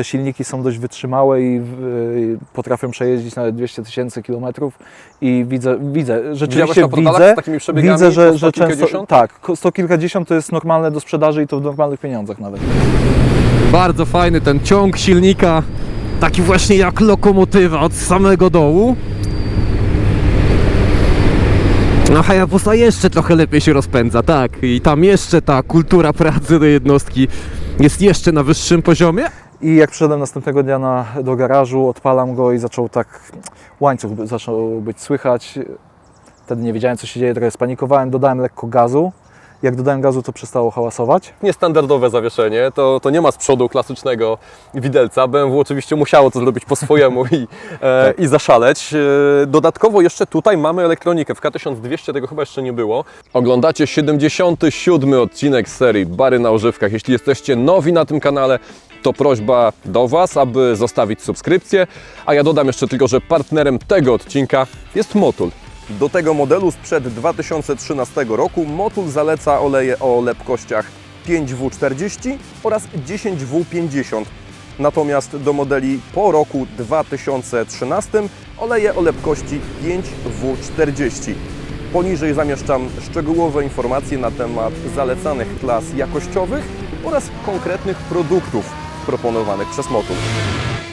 te silniki są dość wytrzymałe i y, potrafią przejeździć nawet 200 tysięcy kilometrów i widzę, widzę, rzeczywiście widzę, z takimi przebiegami widzę, że, 100 że często, tak, sto kilkadziesiąt to jest normalne do sprzedaży i to w normalnych pieniądzach nawet. Bardzo fajny ten ciąg silnika, taki właśnie jak lokomotywa od samego dołu. No Hayabusa jeszcze trochę lepiej się rozpędza, tak. I tam jeszcze ta kultura pracy tej jednostki jest jeszcze na wyższym poziomie. I jak przyszedłem następnego dnia na, do garażu, odpalam go i zaczął tak, łańcuch zaczął być słychać. Wtedy nie wiedziałem, co się dzieje, trochę spanikowałem, dodałem lekko gazu. Jak dodałem gazu, to przestało hałasować. Niestandardowe zawieszenie, to, to nie ma z przodu klasycznego widelca. BMW oczywiście musiało to zrobić po swojemu i, e, i zaszaleć. E, dodatkowo jeszcze tutaj mamy elektronikę. W K1200 tego chyba jeszcze nie było. Oglądacie 77 odcinek serii Bary na używkach. Jeśli jesteście nowi na tym kanale, to prośba do Was, aby zostawić subskrypcję. A ja dodam jeszcze tylko, że partnerem tego odcinka jest Motul. Do tego modelu sprzed 2013 roku Motul zaleca oleje o lepkościach 5W40 oraz 10W50. Natomiast do modeli po roku 2013 oleje o lepkości 5W40. Poniżej zamieszczam szczegółowe informacje na temat zalecanych klas jakościowych oraz konkretnych produktów proponowanych przez Motul.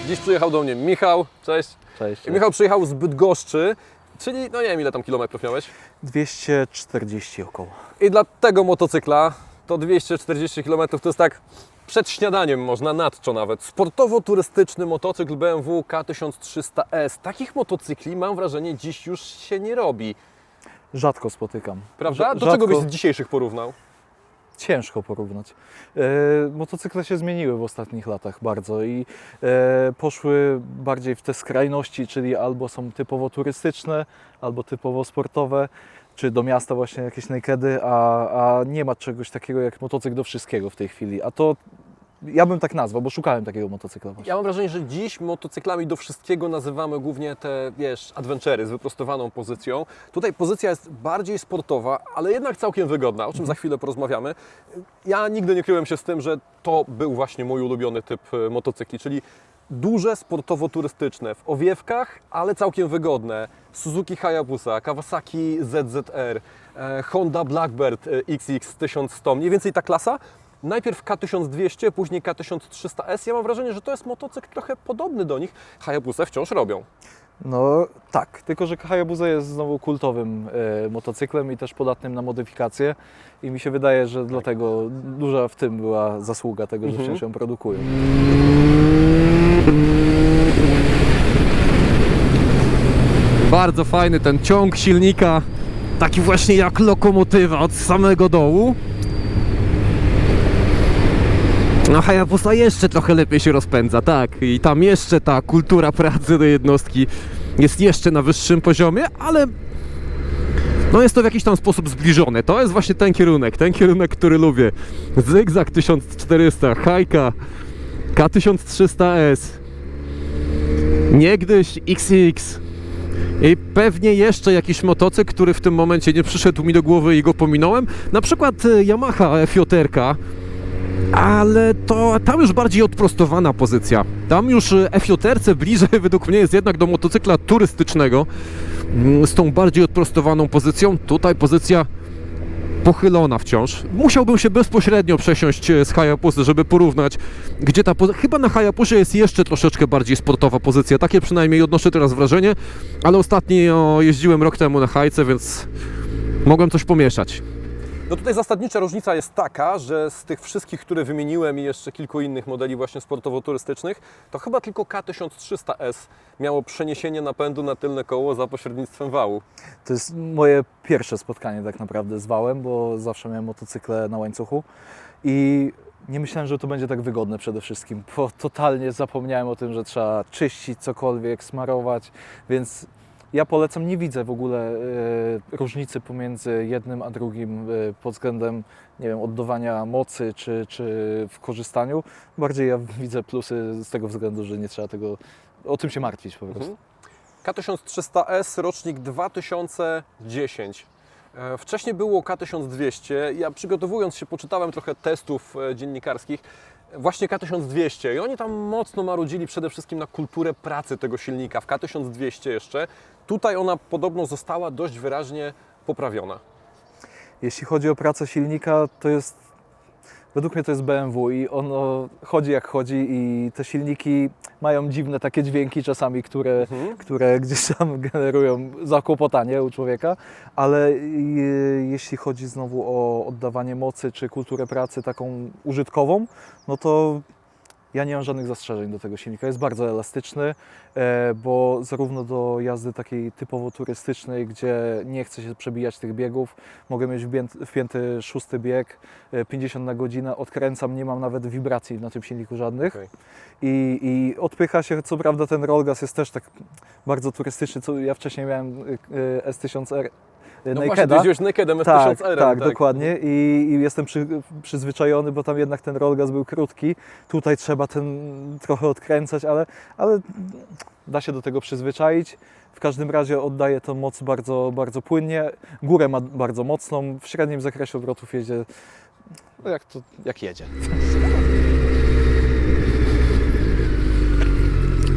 Dziś przyjechał do mnie Michał, cześć. Cześć. I Michał przyjechał z Bydgoszczy, czyli no nie wiem ile tam kilometrów miałeś. 240 około. I dla tego motocykla to 240 km to jest tak przed śniadaniem można, nadczo nawet. Sportowo-turystyczny motocykl BMW K1300S. Takich motocykli mam wrażenie dziś już się nie robi. Rzadko spotykam. Prawda? Do czego rzadko- byś z dzisiejszych porównał? Ciężko porównać. E, motocykle się zmieniły w ostatnich latach bardzo i e, poszły bardziej w te skrajności, czyli albo są typowo turystyczne, albo typowo sportowe, czy do miasta właśnie jakieś nakedy, a, a nie ma czegoś takiego jak motocykl do wszystkiego w tej chwili. A to ja bym tak nazwał, bo szukałem takiego motocykla właśnie. Ja mam wrażenie, że dziś motocyklami do wszystkiego nazywamy głównie te, wiesz, adventury z wyprostowaną pozycją. Tutaj pozycja jest bardziej sportowa, ale jednak całkiem wygodna, o czym za chwilę porozmawiamy. Ja nigdy nie kryłem się z tym, że to był właśnie mój ulubiony typ e, motocykli, czyli duże, sportowo-turystyczne, w owiewkach, ale całkiem wygodne. Suzuki Hayabusa, Kawasaki ZZR, e, Honda Blackbird e, XX 1100, mniej więcej ta klasa. Najpierw K1200, później K1300S. Ja mam wrażenie, że to jest motocykl trochę podobny do nich. Hayabusa wciąż robią. No tak, tylko że Hayabusa jest znowu kultowym e, motocyklem i też podatnym na modyfikacje i mi się wydaje, że dlatego duża w tym była zasługa tego, że Mhm. wciąż ją produkują. Bardzo fajny ten ciąg silnika, taki właśnie jak lokomotywa od samego dołu. No Hayabusa jeszcze trochę lepiej się rozpędza, tak. I tam jeszcze ta kultura pracy tej jednostki jest jeszcze na wyższym poziomie, ale no jest to w jakiś tam sposób zbliżone. To jest właśnie ten kierunek, ten kierunek, który lubię. Zygzak 1400, Hajka, K1300S, niegdyś XX, i pewnie jeszcze jakiś motocykl, który w tym momencie nie przyszedł mi do głowy i go pominąłem. Na przykład e, Yamaha FJR, ale to tam już bardziej odprostowana pozycja. Tam już e, FJR bliżej według mnie jest jednak do motocykla turystycznego mm, z tą bardziej odprostowaną pozycją. Tutaj pozycja pochylona wciąż. Musiałbym się bezpośrednio przesiąść e, z Hayapusy, żeby porównać, gdzie ta pozycja... Chyba na Hayapusie jest jeszcze troszeczkę bardziej sportowa pozycja, takie przynajmniej odnoszę teraz wrażenie, ale ostatnio jeździłem rok temu na Hajce, więc mogłem coś pomieszać. No tutaj zasadnicza różnica jest taka, że z tych wszystkich, które wymieniłem i jeszcze kilku innych modeli właśnie sportowo-turystycznych, to chyba tylko K1300S miało przeniesienie napędu na tylne koło za pośrednictwem wału. To jest moje pierwsze spotkanie tak naprawdę z wałem, bo zawsze miałem motocykle na łańcuchu i nie myślałem, że to będzie tak wygodne przede wszystkim, bo totalnie zapomniałem o tym, że trzeba czyścić cokolwiek, smarować, więc ja polecam, nie widzę w ogóle e, różnicy pomiędzy jednym a drugim e, pod względem, nie wiem, oddawania mocy czy, czy w korzystaniu. Bardziej ja widzę plusy z tego względu, że nie trzeba tego, o tym się martwić po prostu. Mhm. K1300S, rocznik 2010. E, Wcześniej było K1200. Ja przygotowując się, poczytałem trochę testów dziennikarskich. Właśnie K1200 i oni tam mocno marudzili przede wszystkim na kulturę pracy tego silnika. W K1200 jeszcze. Tutaj ona podobno została dość wyraźnie poprawiona. Jeśli chodzi o pracę silnika, to jest. Według mnie to jest BMW i ono chodzi jak chodzi i te silniki mają dziwne takie dźwięki czasami, które, Mhm. które gdzieś tam generują zakłopotanie u człowieka, ale je- jeśli chodzi znowu o oddawanie mocy czy kulturę pracy taką użytkową, no to ja nie mam żadnych zastrzeżeń do tego silnika. Jest bardzo elastyczny, e, bo zarówno do jazdy takiej typowo turystycznej, gdzie nie chcę się przebijać tych biegów, mogę mieć wpięty szósty bieg, e, 50 na godzinę, odkręcam, nie mam nawet wibracji na tym silniku żadnych. Okej. I, I odpycha się, co prawda ten rollgas jest też tak bardzo turystyczny, co ja wcześniej miałem y, S1000R y, No właśnie, ty jeździłeś Nakedem Tak, S1000R. tak, dokładnie. I, I jestem przy, przyzwyczajony, bo tam jednak ten rollgas był krótki. Tutaj trzeba ten trochę odkręcać, ale, ale da się do tego przyzwyczaić. W każdym razie oddaje tą moc bardzo, bardzo płynnie. Górę ma bardzo mocną. W średnim zakresie obrotów jedzie no jak, to, jak jedzie.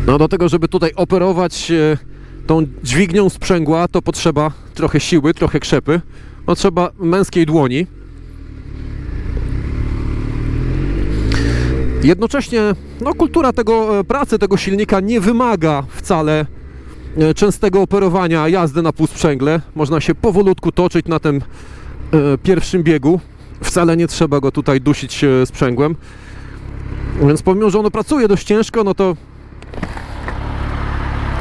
No do tego, żeby tutaj operować e, tą dźwignią sprzęgła, to potrzeba trochę siły, trochę krzepy. No trzeba męskiej dłoni. Jednocześnie no, kultura tego e, pracy, tego silnika nie wymaga wcale e, częstego operowania jazdy na półsprzęgle. Można się powolutku toczyć na tym e, pierwszym biegu. Wcale nie trzeba go tutaj dusić e, sprzęgłem. Więc pomimo, że ono pracuje dość ciężko, no to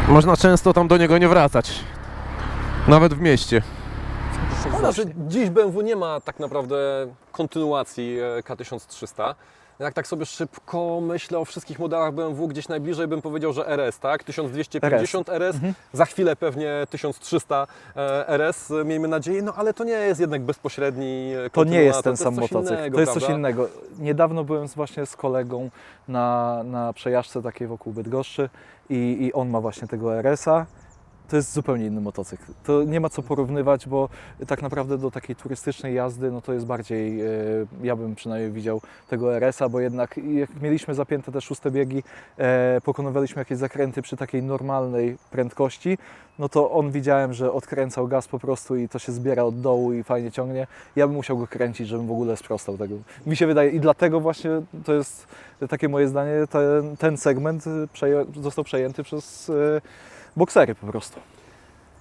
można często tam do niego nie wracać. Nawet w mieście. Szkoda, że dziś BMW nie ma tak naprawdę kontynuacji e, K1300. Jak tak sobie szybko myślę o wszystkich modelach BMW, gdzieś najbliżej bym powiedział, że RS, tak? 1250 RS, za chwilę pewnie 1300 e, RS, e, miejmy nadzieję, no ale to nie jest jednak bezpośredni To nie jest ten sam coś motocykl. innego, to jest coś prawda? innego. Niedawno byłem właśnie z kolegą na, na przejażdżce takiej wokół Bydgoszczy i, i on ma właśnie tego RS-a. To jest zupełnie inny motocykl. To nie ma co porównywać, bo tak naprawdę do takiej turystycznej jazdy, no to jest bardziej, e, ja bym przynajmniej widział tego RS-a, bo jednak jak mieliśmy zapięte te szóste biegi, e, pokonywaliśmy jakieś zakręty przy takiej normalnej prędkości, no to on widziałem, że odkręcał gaz po prostu i to się zbiera od dołu i fajnie ciągnie. Ja bym musiał go kręcić, żebym w ogóle sprostał tego. Mi się wydaje i dlatego właśnie to jest takie moje zdanie, ten, ten segment został przejęty przez y, boksery po prostu.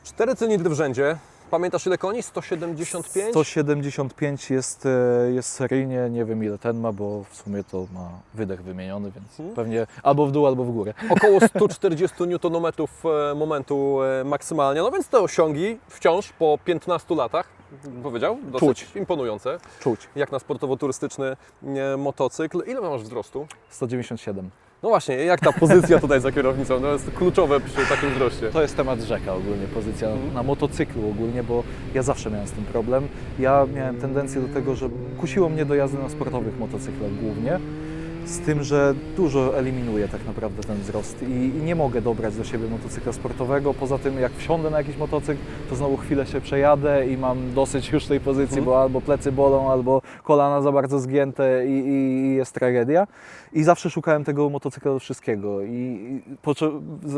Cztery cylindry w rzędzie. Pamiętasz ile koni? 175? 175 jest, y, jest seryjnie, nie wiem ile ten ma, bo w sumie to ma wydech wymieniony, więc Mhm. pewnie albo w dół, albo w górę. Około 140 Nm e, momentu e, maksymalnie. No więc te osiągi wciąż po 15 latach, powiedział, dosyć Czuć. imponujące. Czuć. Jak na sportowo-turystyczny e, motocykl. Ile masz wzrostu? 197. No właśnie, jak ta pozycja tutaj za kierownicą? To jest kluczowe przy takim wzroście. To jest temat rzeka ogólnie, pozycja Mhm. na motocyklu ogólnie, bo ja zawsze miałem z tym problem. Ja miałem tendencję do tego, że kusiło mnie do jazdy na sportowych motocyklach głównie, z tym, że dużo eliminuje tak naprawdę ten wzrost i, i nie mogę dobrać do siebie motocykla sportowego. Poza tym jak wsiądę na jakiś motocykl, to znowu chwilę się przejadę i mam dosyć już tej pozycji, Mhm. bo albo plecy bolą, albo kolana za bardzo zgięte i, i, jest tragedia. I zawsze szukałem tego motocykla do wszystkiego. I,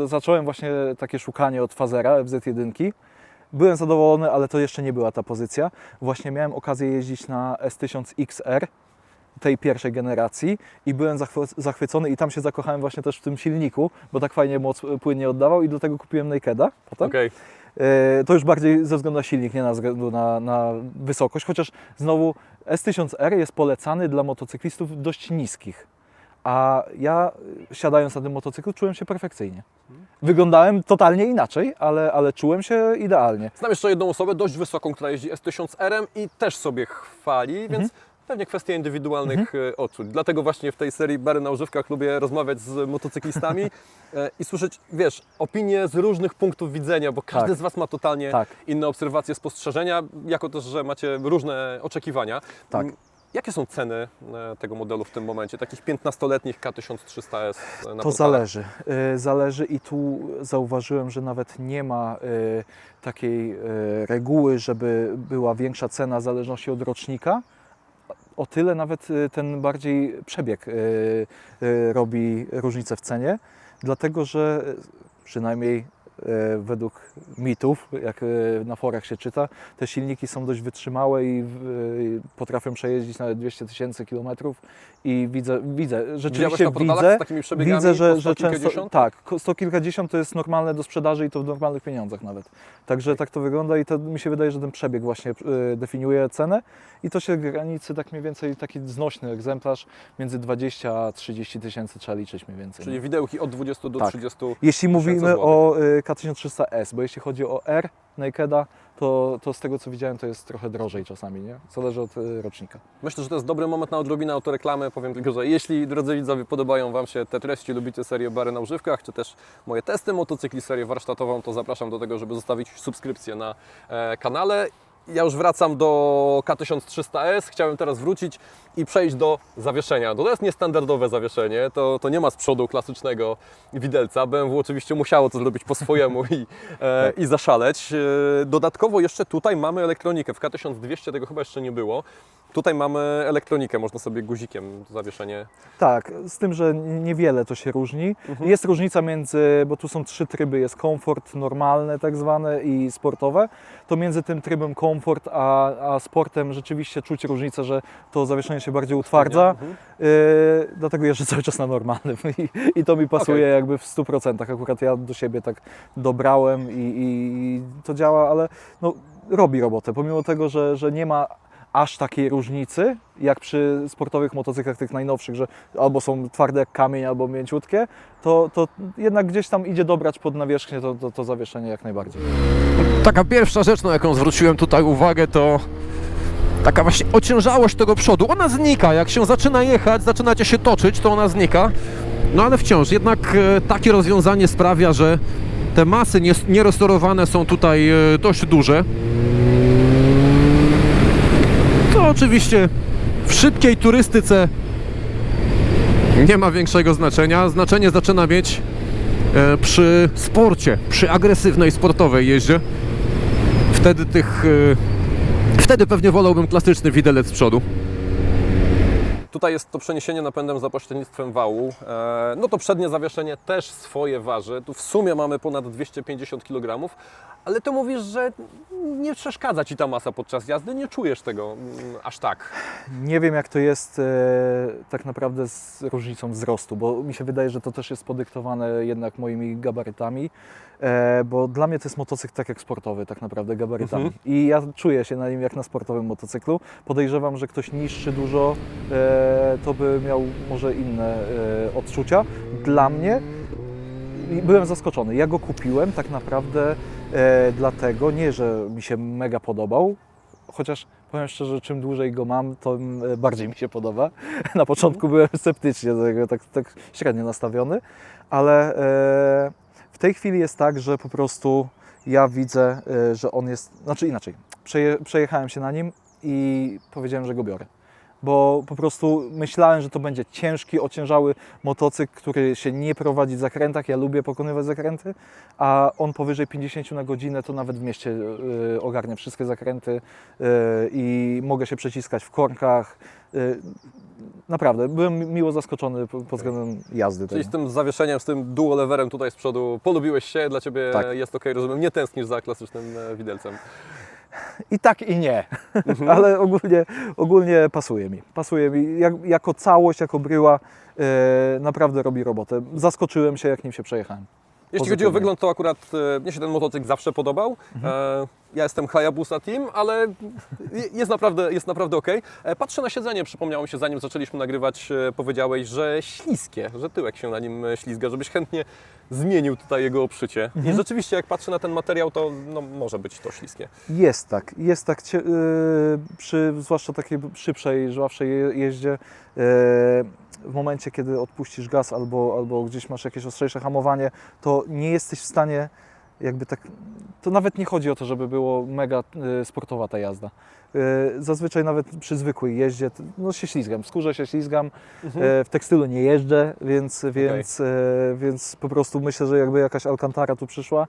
zacząłem właśnie takie szukanie od Fazera FZ1. Byłem zadowolony, ale to jeszcze nie była ta pozycja. Właśnie miałem okazję jeździć na S1000 XR tej pierwszej generacji i byłem zachwy- zachwycony i tam się zakochałem właśnie też w tym silniku, bo tak fajnie moc płynnie oddawał i do tego kupiłem Nakeda potem. Okej. E, To już bardziej ze względu na silnik, nie na względu na, na wysokość, chociaż znowu S1000R jest polecany dla motocyklistów dość niskich. A ja y, siadając na tym motocyklu czułem się perfekcyjnie. Wyglądałem totalnie inaczej, ale, ale czułem się idealnie. Znam jeszcze jedną osobę, dość wysoką, która jeździ S1000R i też sobie chwali, Mhm. Pewnie kwestia indywidualnych e, odczuć. Dlatego właśnie w tej serii Bary na używkach lubię rozmawiać z motocyklistami e, i słyszeć, wiesz, opinie z różnych punktów widzenia, bo każdy Tak. z Was ma totalnie Tak. inne obserwacje, spostrzeżenia, jako też, że macie różne oczekiwania. Tak. Mm, Jakie są ceny e, tego modelu w tym momencie, takich 15-letnich K1300S na To portalach? zależy. Zależy i tu zauważyłem, że nawet nie ma takiej reguły, żeby była większa cena w zależności od rocznika. O tyle nawet y, ten bardziej przebieg y, y, robi różnicę w cenie, dlatego że przynajmniej według mitów, jak y, na forach się czyta, te silniki są dość wytrzymałe i y, potrafią przejeździć nawet 200 tysięcy kilometrów i widzę, widzę, rzeczywiście widzę, z takimi przebiegami Widzę, że, że 100 często. Tak, sto kilkadziesiąt to jest normalne do sprzedaży i to w normalnych pieniądzach nawet. Także tak to wygląda i to mi się wydaje, że ten przebieg właśnie definiuje cenę i to się granicy tak mniej więcej taki znośny egzemplarz między 20 a 30 tysięcy trzeba liczyć mniej więcej. Czyli widełki od 20 do Tak. 30. Jeśli mówimy złotych. o K1300S, bo jeśli chodzi o R Nakeda, to, to z tego co widziałem to jest trochę drożej czasami, nie? Zależy od y, rocznika. Myślę, że to jest dobry moment na odrobinę autoreklamy. Powiem tylko, że jeśli, drodzy widzowie, podobają Wam się te treści, lubicie serię Bary na używkach, czy też moje testy motocykli, serię warsztatową, to zapraszam do tego, żeby zostawić subskrypcję na e, kanale. Ja już wracam do K1300S. Chciałem teraz wrócić i przejść do zawieszenia. To jest niestandardowe zawieszenie, to, to nie ma z przodu klasycznego widelca. BMW oczywiście musiało to zrobić po swojemu i, e, i zaszaleć. E, dodatkowo jeszcze tutaj mamy elektronikę. W K1200 tego chyba jeszcze nie było. Tutaj mamy elektronikę, można sobie guzikiem zawieszenie. Tak, z tym, że niewiele to się różni. Jest różnica między, bo tu są trzy tryby, jest komfort normalne tak zwane i sportowe, to między tym trybem komfort a, a sportem rzeczywiście czuć różnicę, że to zawieszenie się bardziej utwardza, Mhm. yy, dlatego jeżdżę cały czas na normalnym i, i to mi pasuje Okej. jakby w 100%. Akurat ja do siebie tak dobrałem i, i to działa, ale no, robi robotę, pomimo tego, że, że nie ma aż takiej różnicy, jak przy sportowych motocyklach tych najnowszych, że albo są twarde jak kamień, albo mięciutkie, to, to jednak gdzieś tam idzie dobrać pod nawierzchnię to, to, to zawieszenie jak najbardziej. Taka pierwsza rzecz, na jaką zwróciłem tutaj uwagę, to taka właśnie ociężałość tego przodu. Ona znika, jak się zaczyna jechać, zaczynacie się toczyć, to ona znika. No ale wciąż, jednak e, takie rozwiązanie sprawia, że te masy nies- nierestaurowane są tutaj e, dość duże. To oczywiście w szybkiej turystyce nie ma większego znaczenia. Znaczenie zaczyna mieć e, przy sporcie, przy agresywnej sportowej jeździe. Wtedy tych. e, Wtedy pewnie wolałbym klasyczny widelec z przodu. Tutaj jest to przeniesienie napędem za pośrednictwem wału. E, No to przednie zawieszenie też swoje waży. Tu w sumie mamy ponad 250 kg, ale ty mówisz, że nie przeszkadza Ci ta masa podczas jazdy, nie czujesz tego mm, aż tak. Nie wiem, jak to jest e, tak naprawdę z różnicą wzrostu, bo mi się wydaje, że to też jest podyktowane jednak moimi gabarytami, e, bo dla mnie to jest motocykl tak jak sportowy, tak naprawdę gabarytami. Mhm. I ja czuję się na nim jak na sportowym motocyklu. Podejrzewam, że ktoś niższy dużo, e, to by miał może inne e, odczucia. Dla mnie byłem zaskoczony. Ja go kupiłem tak naprawdę dlatego, nie, że mi się mega podobał, chociaż powiem szczerze, czym dłużej go mam, tym e, bardziej mi się podoba. Na początku byłem sceptycznie do tego, tak, tak średnio nastawiony, ale e, w tej chwili jest tak, że po prostu ja widzę, e, że on jest, znaczy inaczej, przeje, przejechałem się na nim i powiedziałem, że go biorę. Bo po prostu myślałem, że to będzie ciężki, ociężały motocykl, który się nie prowadzi w zakrętach. Ja lubię pokonywać zakręty, a on powyżej 50 na godzinę to nawet w mieście y, ogarnia wszystkie zakręty y, i mogę się przeciskać w korkach. Y, naprawdę, byłem miło zaskoczony po- pod względem jazdy. Czyli tego. z tym zawieszeniem, z tym dual leverem tutaj z przodu polubiłeś się, dla Ciebie Tak. jest ok, rozumiem, nie tęsknisz za klasycznym e, widelcem. I tak i nie, Mhm. ale ogólnie, ogólnie pasuje mi. Pasuje mi jak, jako całość, jako bryła y, naprawdę robi robotę. Zaskoczyłem się, jak nim się przejechałem. Jeśli chodzi o wygląd, to akurat e, mnie się ten motocykl zawsze podobał. E, ja jestem Hayabusa Team, ale je- jest naprawdę, jest naprawdę ok. E, patrzę na siedzenie, przypomniało mi się, zanim zaczęliśmy nagrywać, e, powiedziałeś, że śliskie, że tyłek się na nim e, ślizga, żebyś chętnie zmienił tutaj jego obszycie. I rzeczywiście, jak patrzę na ten materiał, to no, może być to śliskie. Jest tak, jest tak, cie- y, przy zwłaszcza takiej szybszej, żwawszej je- jeździe, y, w momencie, kiedy odpuścisz gaz albo, albo gdzieś masz jakieś ostrzejsze hamowanie, to nie jesteś w stanie jakby tak, to nawet nie chodzi o to, żeby było mega y, sportowa ta jazda. Y, Zazwyczaj nawet przy zwykłej jeździe, no się ślizgam, w skórze się ślizgam, y, w tekstylu nie jeżdżę, więc, więc, y, więc po prostu myślę, że jakby jakaś Alcantara tu przyszła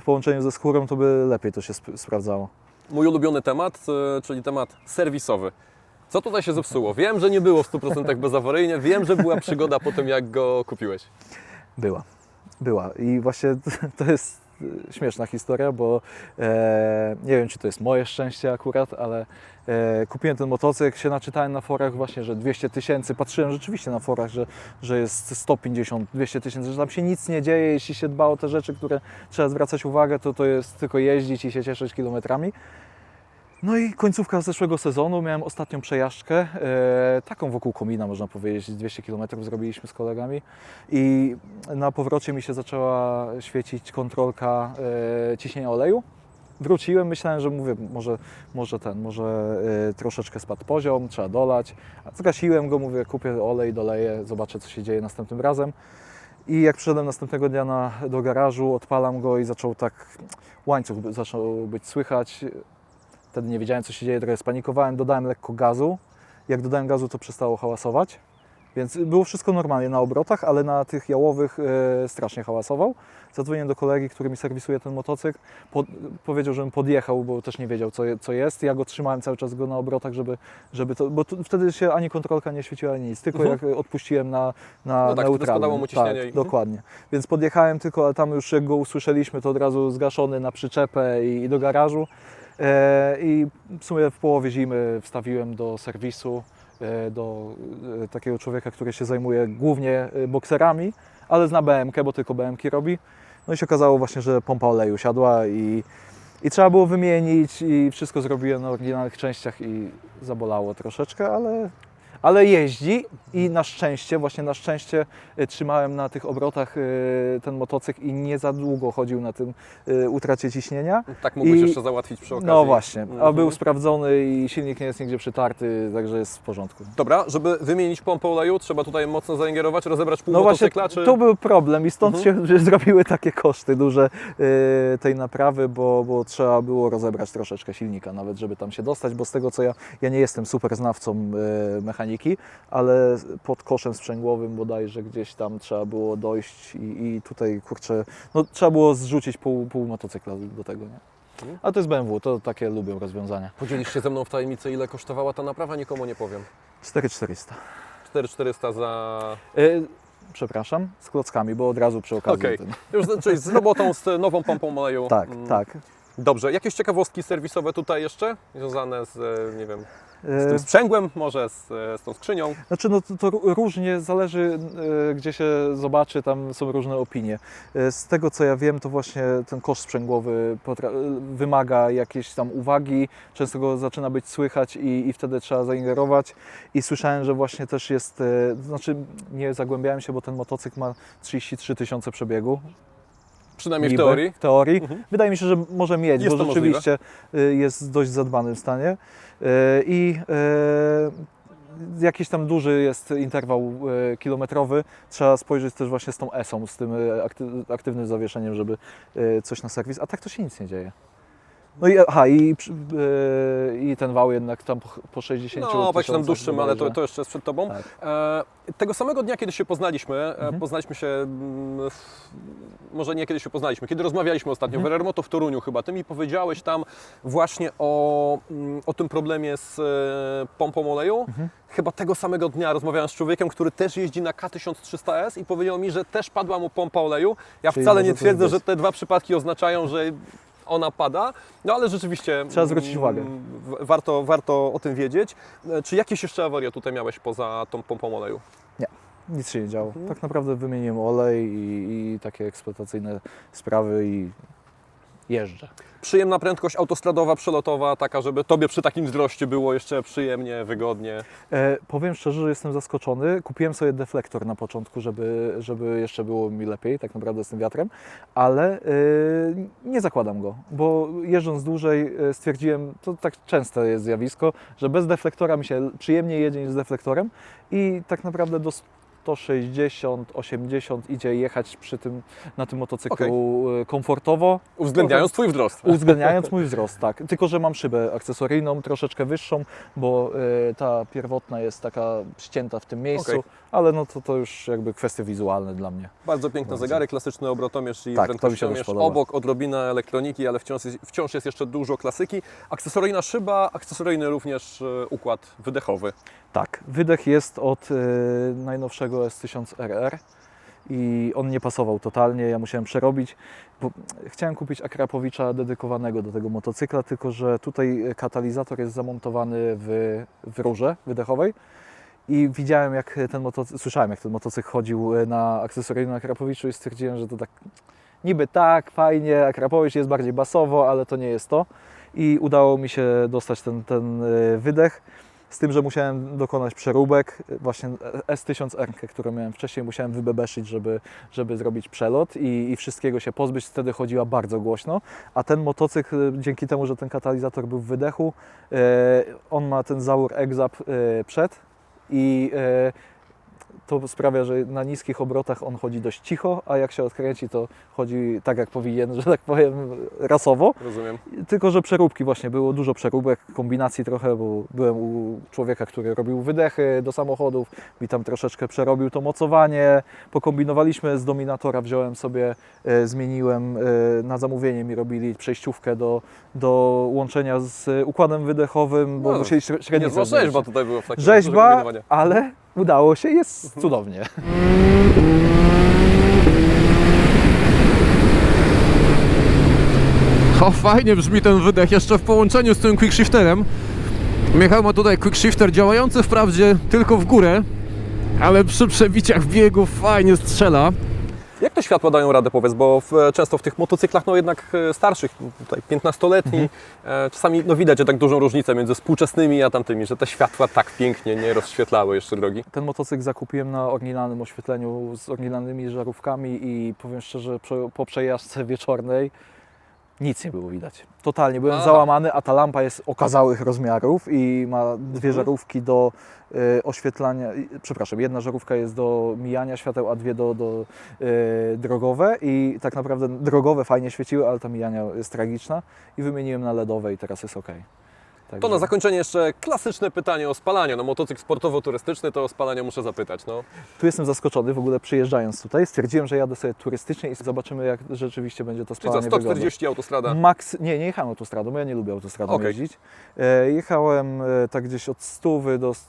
w połączeniu ze skórą, to by lepiej to się sp- sprawdzało. Mój ulubiony temat, czyli temat serwisowy. Co tutaj się zepsuło? Wiem, że nie było w 100% bezawaryjnie, wiem, że była przygoda po tym, jak go kupiłeś. Była, była. I właśnie to jest e, śmieszna historia, bo e, nie wiem, czy to jest moje szczęście akurat, ale e, kupiłem ten motocykl, się naczytałem na forach właśnie, że 200 tysięcy, patrzyłem rzeczywiście na forach, że, że jest 150, 200 tysięcy, że tam się nic nie dzieje, jeśli się dba o te rzeczy, które trzeba zwracać uwagę, to to jest tylko jeździć i się cieszyć kilometrami. No i końcówka zeszłego sezonu, miałem ostatnią przejażdżkę, e, taką wokół komina można powiedzieć, 200 km zrobiliśmy z kolegami i na powrocie mi się zaczęła świecić kontrolka e, ciśnienia oleju. Wróciłem, myślałem, że mówię, może, może ten, może e, troszeczkę spadł poziom, trzeba dolać. Zgasiłem go, mówię, kupię olej, doleję, zobaczę co się dzieje następnym razem. I jak przyszedłem następnego dnia na, do garażu, odpalam go i zaczął tak, łańcuch zaczął być słychać. Wtedy nie wiedziałem, co się dzieje, trochę spanikowałem, dodałem lekko gazu. Jak dodałem gazu, to przestało hałasować. Więc było wszystko normalnie na obrotach, ale na tych jałowych e, strasznie hałasował. Zadzwoniłem do kolegi, który mi serwisuje ten motocykl. Po, powiedział, żebym podjechał, bo też nie wiedział, co, je, co jest. Ja go trzymałem cały czas go na obrotach, żeby, żeby to. Bo tu, wtedy się ani kontrolka nie świeciła, ani nic. Tylko Mhm. jak odpuściłem na, na No tak, neutralny. spadało mu ciśnienie Tak, dokładnie. Więc podjechałem tylko, ale tam już jak go usłyszeliśmy, to od razu zgaszony na przyczepę i, i do garażu. E, I w sumie w połowie zimy wstawiłem do serwisu e, do e, takiego człowieka, który się zajmuje głównie bokserami, ale zna BMK, bo tylko BMK robi. No i się okazało właśnie, że pompa oleju siadła i, i trzeba było wymienić i wszystko zrobiłem na oryginalnych częściach i zabolało troszeczkę, ale, ale jeździ i na szczęście, właśnie na szczęście e, trzymałem na tych obrotach e, ten motocykl i nie za długo chodził na tym e, utracie ciśnienia. Tak mógłbyś I- jeszcze załatwić przy okazji. No właśnie, a Mhm. był sprawdzony i silnik nie jest nigdzie przytarty, także jest w porządku. Dobra, żeby wymienić pompę oleju, trzeba tutaj mocno zaingerować, rozebrać pół No właśnie, motocykla, czy... to był problem i stąd Mhm. się zrobiły takie koszty duże tej naprawy, bo, bo trzeba było rozebrać troszeczkę silnika nawet, żeby tam się dostać, bo z tego co ja, ja nie jestem super znawcą y, ale pod koszem sprzęgłowym bodajże gdzieś tam trzeba było dojść i, i tutaj kurczę, no trzeba było zrzucić pół, pół motocykla do tego, nie? Mhm. A to jest BMW, to takie lubię rozwiązania. Podzielisz się ze mną w tajemnicę, ile kosztowała ta naprawa? Nikomu nie powiem. 4400. 4400 za... Y, przepraszam, z klockami, bo od razu przy okazji. Okej. Już z- czyli z robotą, z nową pompą oleju. Tak, Mm, tak. Dobrze, jakieś ciekawostki serwisowe tutaj jeszcze? Związane z, e, nie wiem, z tym sprzęgłem, może z, e, z tą skrzynią? Znaczy, no to, to ró- różnie zależy, e, gdzie się zobaczy, tam są różne opinie. E, Z tego co ja wiem, to właśnie ten kosz sprzęgłowy e, wymaga jakiejś tam uwagi, często go zaczyna być słychać i, i wtedy trzeba zaingerować. I słyszałem, że właśnie też jest, e, znaczy nie zagłębiałem się, bo ten motocykl ma 33 tysiące przebiegu. Przynajmniej w niby, teorii. W teorii. Mhm. Wydaje mi się, że może mieć, Jest bo rzeczywiście y, jest w dość zadbanym stanie. Y, I y, jakiś tam duży jest interwał kilometrowy. Trzeba spojrzeć też właśnie z tą ESą, z tym akty- aktywnym zawieszeniem, żeby coś na serwis. A tak to się nic nie dzieje. No i, aha, i, przy- y, i ten wał jednak tam po, po 60 No, jakimś tam dłuższym, ale to, to jeszcze jest przed Tobą. Tak. E, tego samego dnia, kiedy się poznaliśmy, e, Mhm. poznaliśmy się, mm, może nie kiedy się poznaliśmy, kiedy rozmawialiśmy ostatnio Mhm. w Erermoto w Toruniu chyba, Ty mi powiedziałeś tam właśnie o, mm, o tym problemie z e, pompą oleju. Mhm. Chyba tego samego dnia rozmawiałem z człowiekiem, który też jeździ na K1300S i powiedział mi, że też padła mu pompa oleju. Ja Czyli wcale nie twierdzę, że te dwa przypadki oznaczają, że ona pada, no ale rzeczywiście Trzeba zwrócić mm, uwagę. Warto, warto o tym wiedzieć. E, Czy jakieś jeszcze awarie tutaj miałeś poza tą pompą oleju? Nic się nie działo. Mhm. Tak naprawdę wymieniłem olej i, i takie eksploatacyjne sprawy i jeżdżę. Przyjemna prędkość autostradowa, przelotowa, taka, żeby Tobie przy takim wzroście było jeszcze przyjemnie, wygodnie. E, powiem szczerze, że jestem zaskoczony. Kupiłem sobie deflektor na początku, żeby, żeby jeszcze było mi lepiej, tak naprawdę z tym wiatrem, ale e, nie zakładam go, bo jeżdżąc dłużej e, stwierdziłem, to tak częste jest zjawisko, że bez deflektora mi się przyjemnie jedzie niż z deflektorem i tak naprawdę do 160, 80 idzie jechać przy tym, na tym motocyklu e, komfortowo. Uwzględniając Twój wzrost. Uwzględniając mój wzrost, tak. Tylko, że mam szybę akcesoryjną, troszeczkę wyższą, bo y, ta pierwotna jest taka ścięta w tym miejscu, Okej. Ale no to, to już jakby kwestie wizualne dla mnie. Bardzo piękne Bardzo. zegary, klasyczny obrotomierz i Tak, prędkościomierz. Obok odrobina elektroniki, ale wciąż jest, wciąż jest jeszcze dużo klasyki. Akcesoryjna szyba, akcesoryjny również e, układ wydechowy. Tak, wydech jest od y, najnowszego S1000RR i on nie pasował totalnie, ja musiałem przerobić, chciałem kupić Akrapowicza dedykowanego do tego motocykla, tylko że tutaj katalizator jest zamontowany w, w rurze wydechowej i widziałem jak ten motocykl, słyszałem jak ten motocykl chodził na akcesoryjnym Akrapowiczu i stwierdziłem, że to tak niby tak, fajnie, Akrapowicz jest bardziej basowo, ale to nie jest to i udało mi się dostać ten, ten y, wydech. Z tym, że musiałem dokonać przeróbek. Właśnie S1000R, którą miałem wcześniej, musiałem wybebeszyć, żeby, żeby zrobić przelot i, i wszystkiego się pozbyć. Wtedy chodziła bardzo głośno. A ten motocykl, dzięki temu, że ten katalizator był w wydechu, e, on ma ten zaur egzap e, przed e, to sprawia, że na niskich obrotach on chodzi dość cicho, a jak się odkręci, to chodzi tak jak powinien, że tak powiem, rasowo. Rozumiem. Tylko, że przeróbki właśnie, było dużo przeróbek, kombinacji trochę, bo byłem u człowieka, który robił wydechy do samochodów i tam troszeczkę przerobił to mocowanie. Pokombinowaliśmy z Dominatora, wziąłem sobie, e, zmieniłem, e, na zamówienie mi robili przejściówkę do, do łączenia z układem wydechowym, bo No, musieli śre- średnicę Niezła zmienić. rzeźba tutaj była w takim Rzeźba, ale udało się, jest cudownie. O, fajnie brzmi ten wydech, jeszcze w połączeniu z tym quickshifterem. Michał ma tutaj quickshifter działający wprawdzie tylko w górę, ale przy przebiciach biegów fajnie strzela. Jak to światła dają radę, powiedz, bo w, często w tych motocyklach, no jednak e, starszych, tutaj 15-letni, e, czasami no widać tak dużą różnicę między współczesnymi a tamtymi, że te światła tak pięknie nie rozświetlały jeszcze drogi. Ten motocykl zakupiłem na oryginalnym oświetleniu z oryginalnymi żarówkami i powiem szczerze, po przejażdżce wieczornej nic nie było widać. Totalnie byłem Aha. załamany, a ta lampa jest okazałych rozmiarów i ma dwie Mhm. żarówki do y, oświetlania, przepraszam, jedna żarówka jest do mijania świateł, a dwie do, do y, drogowe i tak naprawdę drogowe fajnie świeciły, ale ta mijania jest tragiczna i wymieniłem na LEDowe i teraz jest ok. To na zakończenie jeszcze klasyczne pytanie o spalanie. No motocykl sportowo-turystyczny, to o spalanie muszę zapytać. No. Tu jestem zaskoczony, w ogóle przyjeżdżając tutaj, stwierdziłem, że jadę sobie turystycznie i zobaczymy, jak rzeczywiście będzie to Czyli co, spalanie wyglądać. 140 autostrada. Max, nie, nie jechałem autostradą, bo ja nie lubię autostradą Okej. jeździć. E, jechałem e, tak gdzieś od stówy do... s-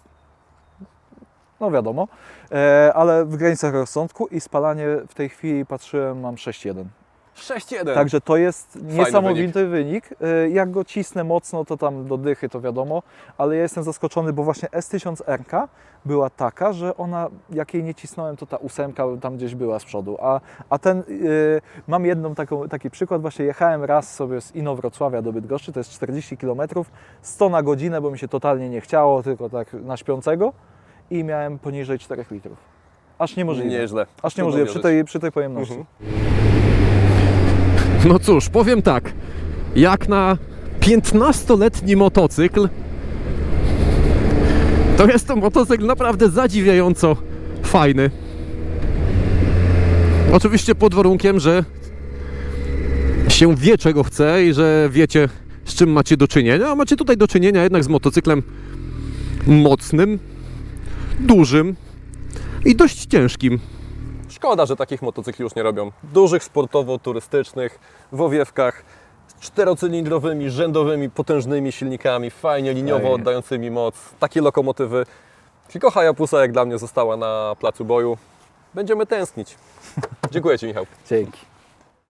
No wiadomo, e, ale w granicach rozsądku i spalanie w tej chwili patrzyłem, mam 6,1. 6.1. Także to jest niesamowity wynik. E, Jak go cisnę mocno, to tam do dychy, to wiadomo, ale ja jestem zaskoczony, bo właśnie S1000R była taka, że ona, jak jej nie cisnąłem, to ta ósemka tam gdzieś była z przodu. A, a ten, e, mam jedną taką, taki przykład, właśnie jechałem raz sobie z Inowrocławia do Bydgoszczy, to jest 40 km, 100 na godzinę, bo mi się totalnie nie chciało, tylko tak na śpiącego i miałem poniżej 4 litrów. Aż niemożliwe. Nieźle. Aż niemożliwe przy tej, przy tej pojemności. Mhm. No cóż, powiem tak, jak na 15-letni motocykl, to jest to motocykl naprawdę zadziwiająco fajny. Oczywiście pod warunkiem, że się wie czego chce i że wiecie z czym macie do czynienia, a macie tutaj do czynienia jednak z motocyklem mocnym, dużym i dość ciężkim. Szkoda, że takich motocykli już nie robią. Dużych, sportowo-turystycznych, w owiewkach, z czterocylindrowymi, rzędowymi, potężnymi silnikami, fajnie liniowo oddającymi moc. Takie lokomotywy. Tylko Hayabusa jak dla mnie została na placu boju. Będziemy tęsknić. Dziękuję Ci Michał. Dzięki.